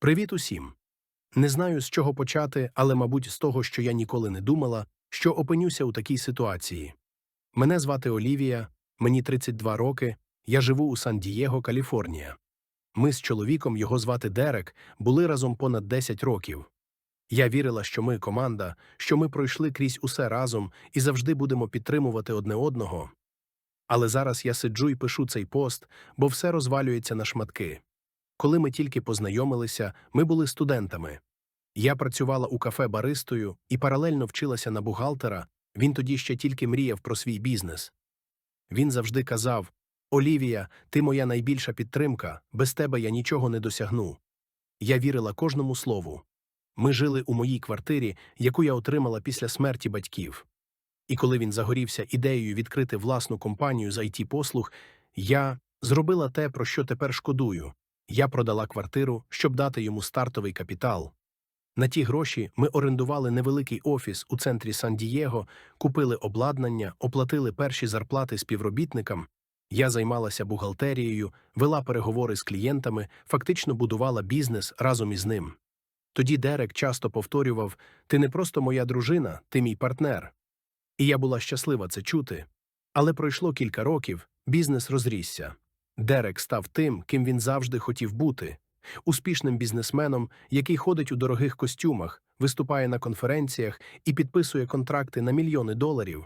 Привіт усім! Не знаю, з чого почати, але, мабуть, з того, що я ніколи не думала, що опинюся у такій ситуації. Мене звати Олівія, мені 32 роки, я живу у Сан-Дієго, Каліфорнія. Ми з чоловіком, його звати Дерек, були разом понад 10 років. Я вірила, що ми команда, що ми пройшли крізь усе разом і завжди будемо підтримувати одне одного. Але зараз я сиджу і пишу цей пост, бо все розвалюється на шматки. Коли ми тільки познайомилися, ми були студентами. Я працювала у кафе баристою і паралельно вчилася на бухгалтера, він тоді ще тільки мріяв про свій бізнес. Він завжди казав Олівія, ти моя найбільша підтримка, без тебе я нічого не досягну. Я вірила кожному слову. Ми жили у моїй квартирі, яку я отримала після смерті батьків. І коли він загорівся ідеєю відкрити власну компанію з it послуг, я зробила те, про що тепер шкодую. Я продала квартиру, щоб дати йому стартовий капітал. На ті гроші ми орендували невеликий офіс у центрі Сан-Дієго, купили обладнання, оплатили перші зарплати співробітникам. Я займалася бухгалтерією, вела переговори з клієнтами, фактично будувала бізнес разом із ним. Тоді Дерек часто повторював Ти не просто моя дружина, ти мій партнер. І я була щаслива це чути. Але пройшло кілька років, бізнес розрісся. Дерек став тим, ким він завжди хотів бути успішним бізнесменом, який ходить у дорогих костюмах, виступає на конференціях і підписує контракти на мільйони доларів.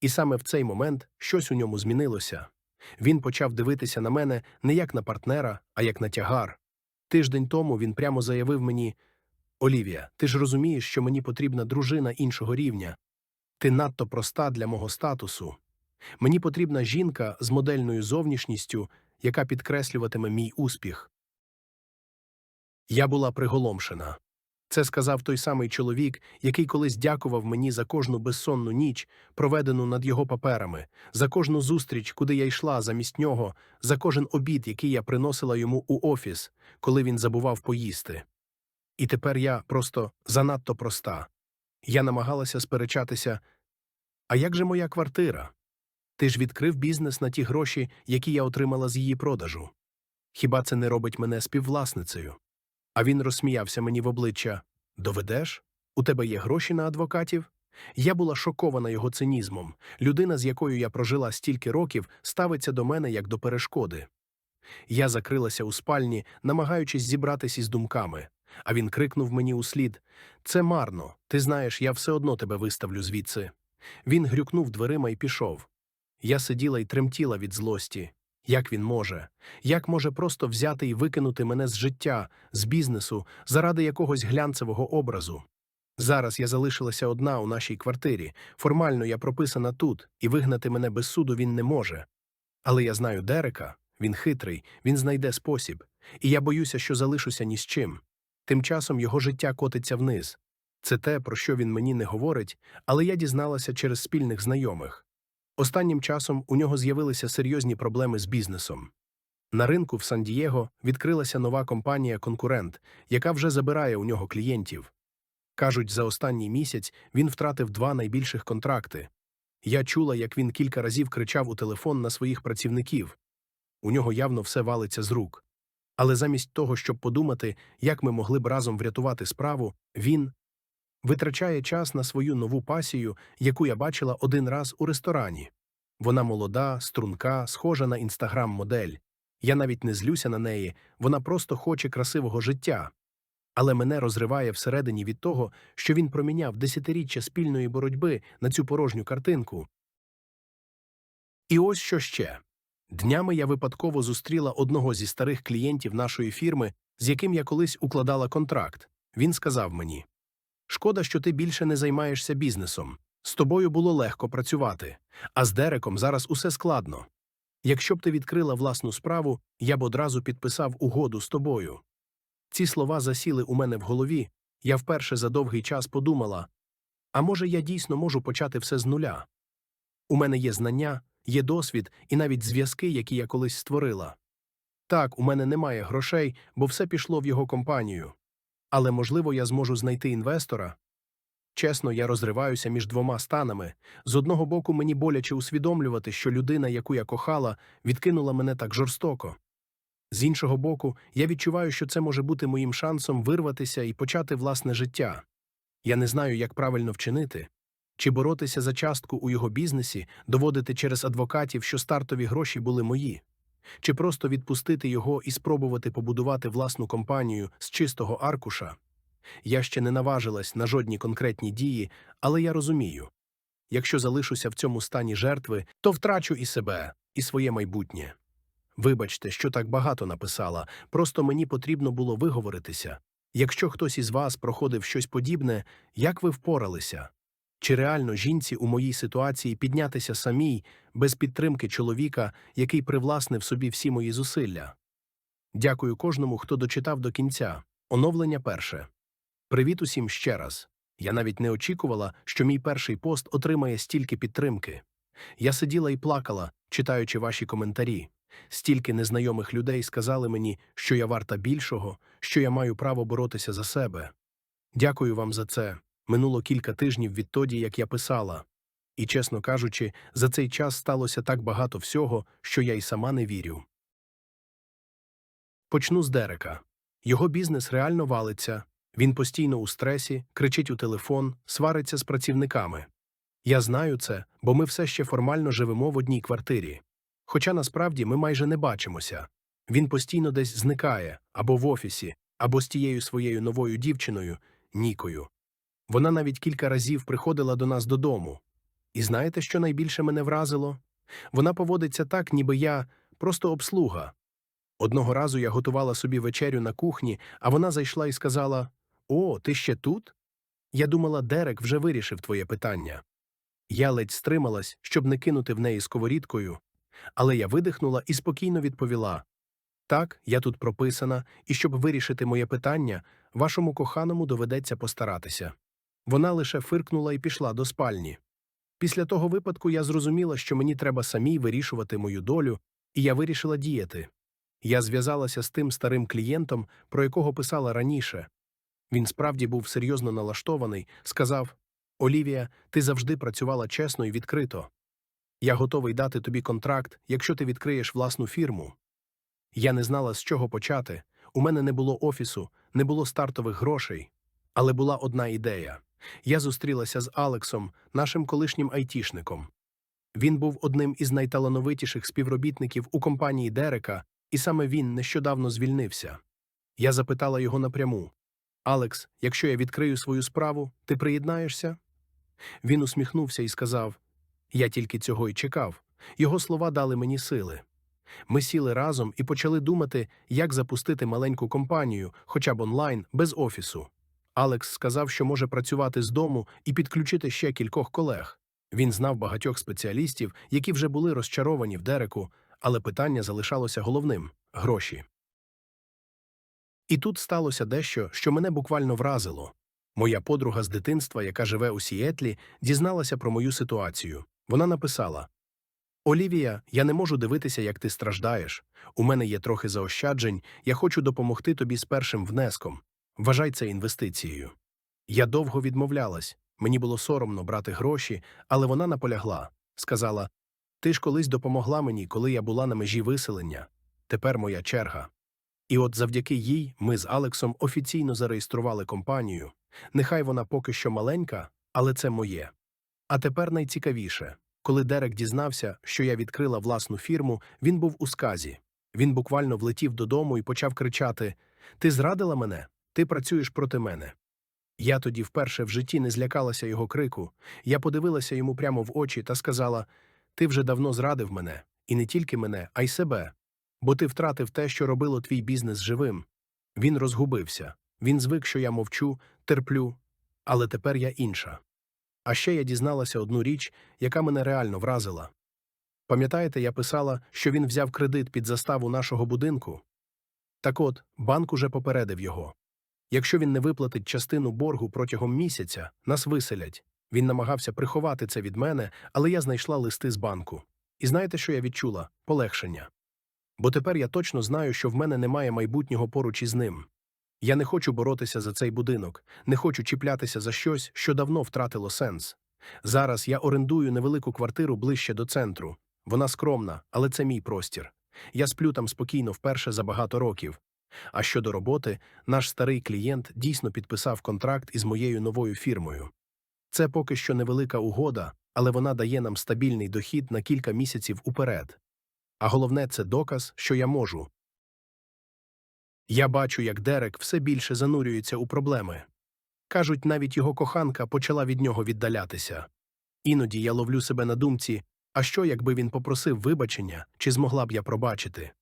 І саме в цей момент щось у ньому змінилося. Він почав дивитися на мене не як на партнера, а як на тягар. Тиждень тому він прямо заявив мені Олівія, ти ж розумієш, що мені потрібна дружина іншого рівня. Ти надто проста для мого статусу. Мені потрібна жінка з модельною зовнішністю, яка підкреслюватиме мій успіх. Я була приголомшена. Це сказав той самий чоловік, який колись дякував мені за кожну безсонну ніч, проведену над його паперами, за кожну зустріч, куди я йшла замість нього, за кожен обід, який я приносила йому у офіс, коли він забував поїсти. І тепер я просто занадто проста. Я намагалася сперечатися. А як же моя квартира? Ти ж відкрив бізнес на ті гроші, які я отримала з її продажу. Хіба це не робить мене співвласницею? А він розсміявся мені в обличчя Доведеш? У тебе є гроші на адвокатів? Я була шокована його цинізмом. Людина, з якою я прожила стільки років, ставиться до мене як до перешкоди. Я закрилася у спальні, намагаючись зібратись із думками, а він крикнув мені услід Це марно, ти знаєш, я все одно тебе виставлю звідси. Він грюкнув дверима і пішов. Я сиділа і тремтіла від злості. Як він може? Як може просто взяти і викинути мене з життя, з бізнесу, заради якогось глянцевого образу? Зараз я залишилася одна у нашій квартирі. Формально я прописана тут, і вигнати мене без суду він не може. Але я знаю Дерека, він хитрий, він знайде спосіб, і я боюся, що залишуся ні з чим. Тим часом його життя котиться вниз. Це те, про що він мені не говорить, але я дізналася через спільних знайомих. Останнім часом у нього з'явилися серйозні проблеми з бізнесом. На ринку в Сан-Дієго відкрилася нова компанія-конкурент, яка вже забирає у нього клієнтів. Кажуть, за останній місяць він втратив два найбільших контракти. Я чула, як він кілька разів кричав у телефон на своїх працівників. У нього явно все валиться з рук. Але замість того, щоб подумати, як ми могли б разом врятувати справу, він витрачає час на свою нову пасію, яку я бачила один раз у ресторані. Вона молода, струнка, схожа на інстаграм-модель. Я навіть не злюся на неї, вона просто хоче красивого життя. Але мене розриває всередині від того, що він проміняв десятиріччя спільної боротьби на цю порожню картинку. І ось що ще. Днями я випадково зустріла одного зі старих клієнтів нашої фірми, з яким я колись укладала контракт. Він сказав мені Шкода, що ти більше не займаєшся бізнесом. З тобою було легко працювати, а з Дереком зараз усе складно. Якщо б ти відкрила власну справу, я б одразу підписав угоду з тобою. Ці слова засіли у мене в голові, я вперше за довгий час подумала а може, я дійсно можу почати все з нуля? У мене є знання, є досвід і навіть зв'язки, які я колись створила. Так, у мене немає грошей, бо все пішло в його компанію. Але, можливо, я зможу знайти інвестора. Чесно, я розриваюся між двома станами. З одного боку, мені боляче усвідомлювати, що людина, яку я кохала, відкинула мене так жорстоко. З іншого боку, я відчуваю, що це може бути моїм шансом вирватися і почати власне життя. Я не знаю, як правильно вчинити. Чи боротися за частку у його бізнесі, доводити через адвокатів, що стартові гроші були мої, чи просто відпустити його і спробувати побудувати власну компанію з чистого аркуша. Я ще не наважилась на жодні конкретні дії, але я розумію якщо залишуся в цьому стані жертви, то втрачу і себе, і своє майбутнє. Вибачте, що так багато написала, просто мені потрібно було виговоритися. Якщо хтось із вас проходив щось подібне, як ви впоралися? Чи реально жінці у моїй ситуації піднятися самій, без підтримки чоловіка, який привласнив собі всі мої зусилля? Дякую кожному, хто дочитав до кінця. Оновлення перше. Привіт усім ще раз. Я навіть не очікувала, що мій перший пост отримає стільки підтримки. Я сиділа і плакала, читаючи ваші коментарі. Стільки незнайомих людей сказали мені, що я варта більшого, що я маю право боротися за себе. Дякую вам за це. Минуло кілька тижнів відтоді, як я писала. І, чесно кажучи, за цей час сталося так багато всього, що я й сама не вірю. Почну з Дерека. Його бізнес реально валиться. Він постійно у стресі, кричить у телефон, свариться з працівниками. Я знаю це, бо ми все ще формально живемо в одній квартирі. Хоча насправді ми майже не бачимося. Він постійно десь зникає або в офісі, або з тією своєю новою дівчиною, Нікою. Вона навіть кілька разів приходила до нас додому. І знаєте, що найбільше мене вразило? Вона поводиться так, ніби я просто обслуга. Одного разу я готувала собі вечерю на кухні, а вона зайшла і сказала: О, ти ще тут? Я думала, Дерек вже вирішив твоє питання. Я ледь стрималась, щоб не кинути в неї сковорідкою, але я видихнула і спокійно відповіла так, я тут прописана, і щоб вирішити моє питання, вашому коханому доведеться постаратися. Вона лише фиркнула і пішла до спальні. Після того випадку я зрозуміла, що мені треба самій вирішувати мою долю, і я вирішила діяти. Я зв'язалася з тим старим клієнтом, про якого писала раніше. Він справді був серйозно налаштований, сказав Олівія, ти завжди працювала чесно і відкрито. Я готовий дати тобі контракт, якщо ти відкриєш власну фірму. Я не знала, з чого почати. У мене не було офісу, не було стартових грошей. Але була одна ідея. Я зустрілася з Алексом, нашим колишнім айтішником. Він був одним із найталановитіших співробітників у компанії Дерека, і саме він нещодавно звільнився. Я запитала його напряму Алекс, якщо я відкрию свою справу, ти приєднаєшся? Він усміхнувся і сказав Я тільки цього й чекав. Його слова дали мені сили. Ми сіли разом і почали думати, як запустити маленьку компанію, хоча б онлайн, без офісу. Алекс сказав, що може працювати з дому і підключити ще кількох колег. Він знав багатьох спеціалістів, які вже були розчаровані в Дереку, але питання залишалося головним гроші. І тут сталося дещо, що мене буквально вразило. Моя подруга з дитинства, яка живе у Сіетлі, дізналася про мою ситуацію. Вона написала Олівія, я не можу дивитися, як ти страждаєш. У мене є трохи заощаджень, я хочу допомогти тобі з першим внеском. Вважай це інвестицією. Я довго відмовлялась, мені було соромно брати гроші, але вона наполягла. Сказала Ти ж колись допомогла мені, коли я була на межі виселення. Тепер моя черга. І от завдяки їй ми з Алексом офіційно зареєстрували компанію. Нехай вона поки що маленька, але це моє. А тепер найцікавіше. Коли Дерек дізнався, що я відкрила власну фірму, він був у сказі. Він буквально влетів додому і почав кричати Ти зрадила мене? Ти працюєш проти мене. Я тоді вперше в житті не злякалася його крику. Я подивилася йому прямо в очі та сказала Ти вже давно зрадив мене, і не тільки мене, а й себе. Бо ти втратив те, що робило твій бізнес живим. Він розгубився. Він звик, що я мовчу, терплю, але тепер я інша. А ще я дізналася одну річ, яка мене реально вразила. Пам'ятаєте, я писала, що він взяв кредит під заставу нашого будинку? Так от, банк уже попередив його. Якщо він не виплатить частину боргу протягом місяця, нас виселять. Він намагався приховати це від мене, але я знайшла листи з банку. І знаєте, що я відчула? Полегшення. Бо тепер я точно знаю, що в мене немає майбутнього поруч із ним. Я не хочу боротися за цей будинок, не хочу чіплятися за щось, що давно втратило сенс. Зараз я орендую невелику квартиру ближче до центру. Вона скромна, але це мій простір. Я сплю там спокійно вперше за багато років. А щодо роботи, наш старий клієнт дійсно підписав контракт із моєю новою фірмою. Це поки що невелика угода, але вона дає нам стабільний дохід на кілька місяців уперед. А головне це доказ, що я можу. Я бачу, як Дерек все більше занурюється у проблеми. Кажуть, навіть його коханка почала від нього віддалятися. Іноді я ловлю себе на думці, а що, якби він попросив вибачення, чи змогла б я пробачити?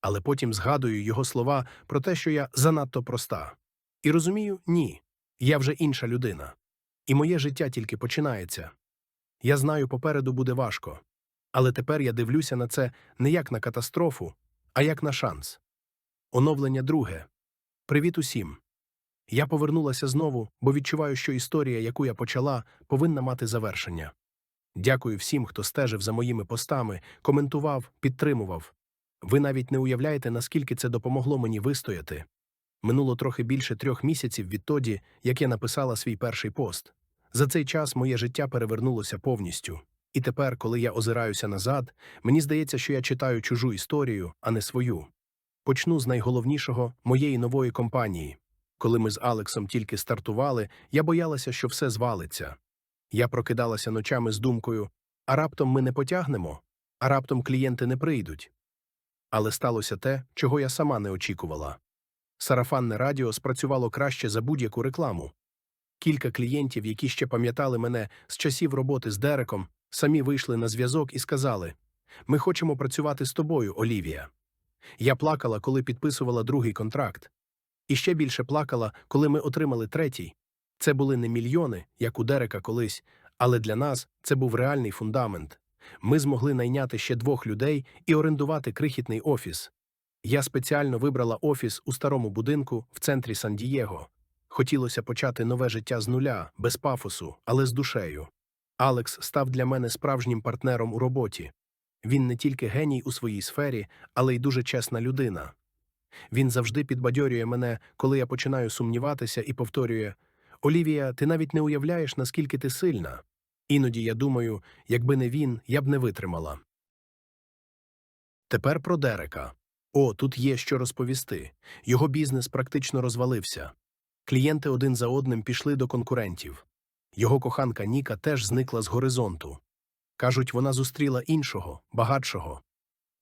Але потім згадую його слова про те, що я занадто проста. І розумію, ні, я вже інша людина. І моє життя тільки починається. Я знаю, попереду буде важко. Але тепер я дивлюся на це не як на катастрофу, а як на шанс. Оновлення друге. Привіт усім. Я повернулася знову, бо відчуваю, що історія, яку я почала, повинна мати завершення. Дякую всім, хто стежив за моїми постами, коментував, підтримував. Ви навіть не уявляєте, наскільки це допомогло мені вистояти. Минуло трохи більше трьох місяців відтоді, як я написала свій перший пост. За цей час моє життя перевернулося повністю. І тепер, коли я озираюся назад, мені здається, що я читаю чужу історію, а не свою. Почну з найголовнішого моєї нової компанії. Коли ми з Алексом тільки стартували, я боялася, що все звалиться. Я прокидалася ночами з думкою а раптом ми не потягнемо, а раптом клієнти не прийдуть. Але сталося те, чого я сама не очікувала. Сарафанне радіо спрацювало краще за будь-яку рекламу. Кілька клієнтів, які ще пам'ятали мене з часів роботи з Дереком, самі вийшли на зв'язок і сказали Ми хочемо працювати з тобою, Олівія. Я плакала, коли підписувала другий контракт. І ще більше плакала, коли ми отримали третій. Це були не мільйони, як у Дерека колись, але для нас це був реальний фундамент. Ми змогли найняти ще двох людей і орендувати крихітний офіс. Я спеціально вибрала офіс у старому будинку в центрі Сан-Дієго. Хотілося почати нове життя з нуля, без пафосу, але з душею. Алекс став для мене справжнім партнером у роботі. Він не тільки геній у своїй сфері, але й дуже чесна людина. Він завжди підбадьорює мене, коли я починаю сумніватися, і повторює Олівія, ти навіть не уявляєш, наскільки ти сильна. Іноді я думаю, якби не він, я б не витримала. Тепер про Дерека. О, тут є що розповісти. Його бізнес практично розвалився. Клієнти один за одним пішли до конкурентів. Його коханка Ніка теж зникла з горизонту. Кажуть, вона зустріла іншого, багатшого.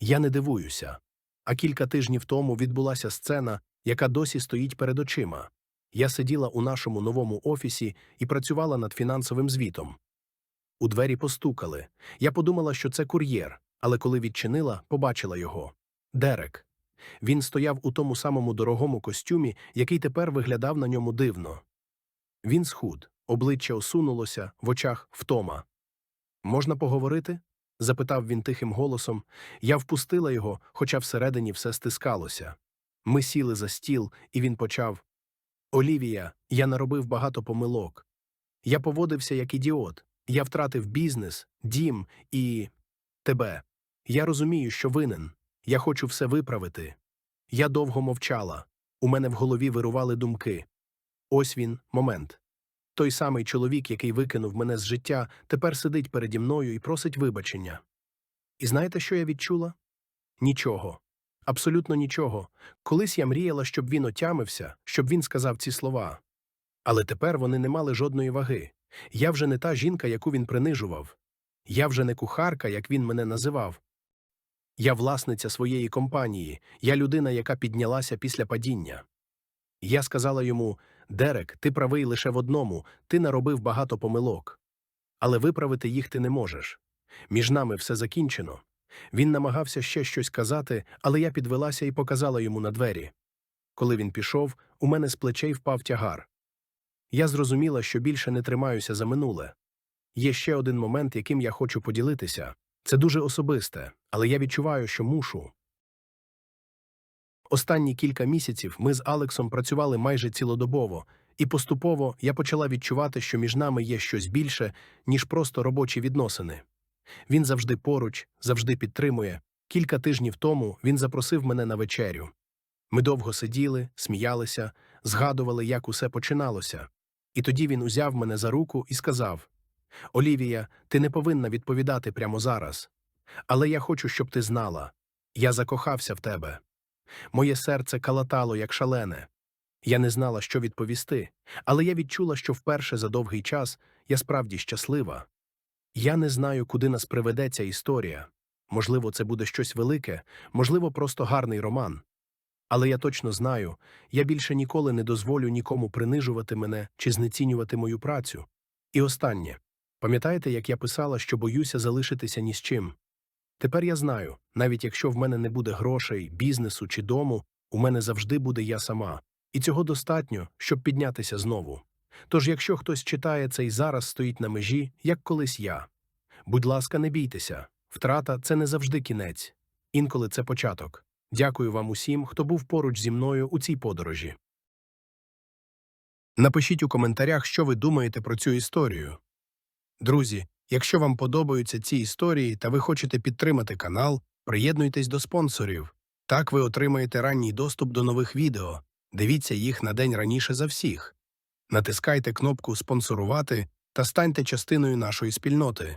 Я не дивуюся. А кілька тижнів тому відбулася сцена, яка досі стоїть перед очима. Я сиділа у нашому новому офісі і працювала над фінансовим звітом. У двері постукали. Я подумала, що це кур'єр, але коли відчинила, побачила його. Дерек. Він стояв у тому самому дорогому костюмі, який тепер виглядав на ньому дивно. Він схуд, обличчя осунулося, в очах втома. Можна поговорити? запитав він тихим голосом. Я впустила його, хоча всередині все стискалося. Ми сіли за стіл, і він почав Олівія, я наробив багато помилок. Я поводився як ідіот. Я втратив бізнес, дім і тебе. Я розумію, що винен. Я хочу все виправити. Я довго мовчала. У мене в голові вирували думки. Ось він, момент. Той самий чоловік, який викинув мене з життя, тепер сидить переді мною і просить вибачення. І знаєте, що я відчула? Нічого. Абсолютно нічого. Колись я мріяла, щоб він отямився, щоб він сказав ці слова. Але тепер вони не мали жодної ваги. Я вже не та жінка, яку він принижував. Я вже не кухарка, як він мене називав. Я власниця своєї компанії, я людина, яка піднялася після падіння. Я сказала йому Дерек, ти правий лише в одному, ти наробив багато помилок. Але виправити їх ти не можеш. Між нами все закінчено. Він намагався ще щось казати, але я підвелася і показала йому на двері. Коли він пішов, у мене з плечей впав тягар. Я зрозуміла, що більше не тримаюся за минуле. Є ще один момент, яким я хочу поділитися. Це дуже особисте, але я відчуваю, що мушу. Останні кілька місяців ми з Алексом працювали майже цілодобово, і поступово я почала відчувати, що між нами є щось більше, ніж просто робочі відносини. Він завжди поруч, завжди підтримує. Кілька тижнів тому він запросив мене на вечерю. Ми довго сиділи, сміялися, згадували, як усе починалося. І тоді він узяв мене за руку і сказав Олівія, ти не повинна відповідати прямо зараз. Але я хочу, щоб ти знала Я закохався в тебе. Моє серце калатало, як шалене. Я не знала, що відповісти, але я відчула, що вперше за довгий час я справді щаслива. Я не знаю, куди нас приведе ця історія. Можливо, це буде щось велике, можливо, просто гарний роман. Але я точно знаю, я більше ніколи не дозволю нікому принижувати мене чи знецінювати мою працю. І останнє. Пам'ятаєте, як я писала, що боюся залишитися ні з чим? Тепер я знаю, навіть якщо в мене не буде грошей, бізнесу чи дому, у мене завжди буде я сама. І цього достатньо, щоб піднятися знову. Тож, якщо хтось читає це і зараз стоїть на межі, як колись я. Будь ласка, не бійтеся. Втрата це не завжди кінець. Інколи це початок. Дякую вам усім, хто був поруч зі мною у цій подорожі. Напишіть у коментарях, що ви думаєте про цю історію. Друзі, якщо вам подобаються ці історії та ви хочете підтримати канал, приєднуйтесь до спонсорів. Так ви отримаєте ранній доступ до нових відео. Дивіться їх на день раніше за всіх. Натискайте кнопку Спонсорувати та станьте частиною нашої спільноти.